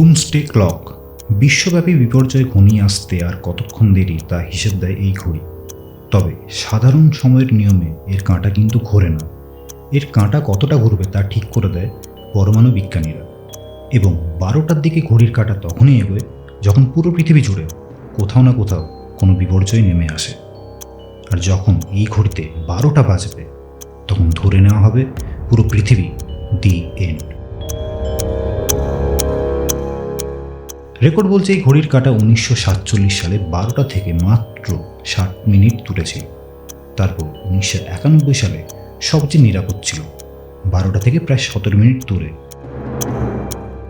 ডুমস্টে clock. বিশ্বব্যাপী বিপর্যয় ঘনিয়ে আসতে আর কতক্ষণ দেরি তা হিসেব দেয় এই ঘড়ি। তবে সাধারণ সময়ের নিয়মে এর কাঁটা কিন্তু ঘোরে না। এর কাঁটা কতটা ঘুরবে তা ঠিক করে দেয় পরমাণু বিজ্ঞানীরা। এবং বারোটার দিকে ঘড়ির কাঁটা তখনই এগোয় যখন পুরো পৃথিবী জুড়ে কোথাও না কোথাও কোনো বিপর্যয় নেমে আসে। আর যখন এই ঘড়িতে বারোটা বাজবে, তখন ধরে নেওয়া হবে পুরো পৃথিবী দি এন্ড। রেকর্ড বলছে এই ঘড়ির কাঁটা উনিশশো সাতচল্লিশ সালে বারোটা থেকে মাত্র ষাট মিনিট দূরে ছিল। তারপর উনিশশো একানব্বই সালে সবচেয়ে নিরাপদ ছিল। বারোটা থেকে প্রায় সতেরো মিনিট দূরে।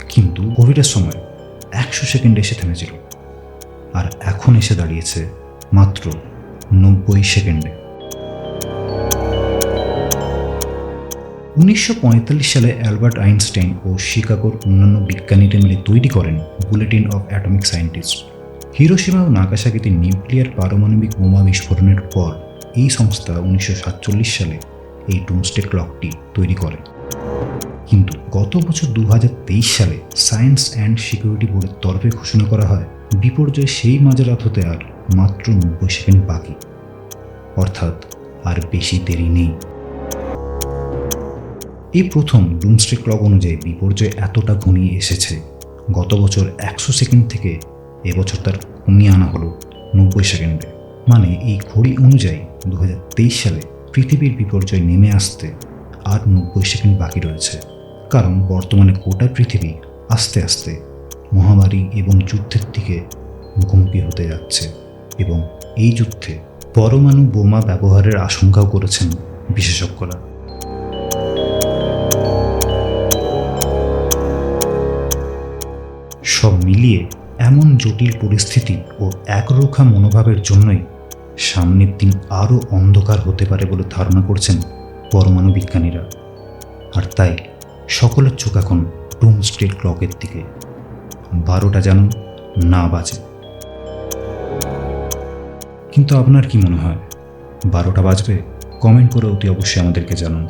কিন্তু কোভিডের সময় একশো সেকেন্ডে এসে থেমেছিল। আর এখন এসে দাঁড়িয়েছে মাত্র নব্বই সেকেন্ডে। উনিশশো পঁয়তাল্লিশ সালে অ্যালবার্ট আইনস্টাইন ও শিকাগোর অন্যান্য বিজ্ঞানীরা মিলে তৈরি করেন bulletin of atomic scientist. Hiroshima ও নাগাসাকিতে নিউক্লিয়ার পারমাণবিক বোমা বিস্ফোরণের পর এই সংস্থা উনিশশো সাতচল্লিশ সালে এই ডুমস্টে ক্লকটি তৈরি করে। কিন্তু গত বছর দু হাজার তেইশ সালে সায়েন্স অ্যান্ড সিকিউরিটি বোর্ডের তরফে ঘোষণা করা হয়, বিপর্যয় সেই মাঝরাত হতে আর মাত্র নব্বই সেকেন্ড বাকি। অর্থাৎ আর বেশি দেরি নেই। এই প্রথম ডুমস্টে ক্লক অনুযায়ী বিপর্যয় এতটা ঘনিয়ে এসেছে। গত বছর একশো সেকেন্ড থেকে এবছর তার কমিয়ে আনা হলো নব্বই সেকেন্ডে। মানে এই ঘড়ি অনুযায়ী দু হাজার তেইশ সালে পৃথিবীর বিপর্যয় নেমে আসতে আর নব্বই সেকেন্ড বাকি রয়েছে। কারণ বর্তমানে গোটা পৃথিবী আস্তে আস্তে মহামারী এবং যুদ্ধের দিকে মুখোমুখি হতে যাচ্ছে এবং এই যুদ্ধে পরমাণু বোমা ব্যবহারের আশঙ্কাও করেছেন বিশেষজ্ঞরা। সব মিলিয়ে এমন জটিল পরিস্থিতি ও একরোখা মনোভাবের জন্যই সামনের দিন আরও অন্ধকার হতে পারে বলে ধারণা করছেন পরমাণু বিজ্ঞানীরা। আর তাই সকলের চোখ এখন ডুম স্ট্রেট ক্লকের দিকে। বারোটা যেন না বাজে। কিন্তু আপনার কি মনে হয়? বারোটা বাজবে? কমেন্ট করে অতি অবশ্যই আমাদেরকে জানান।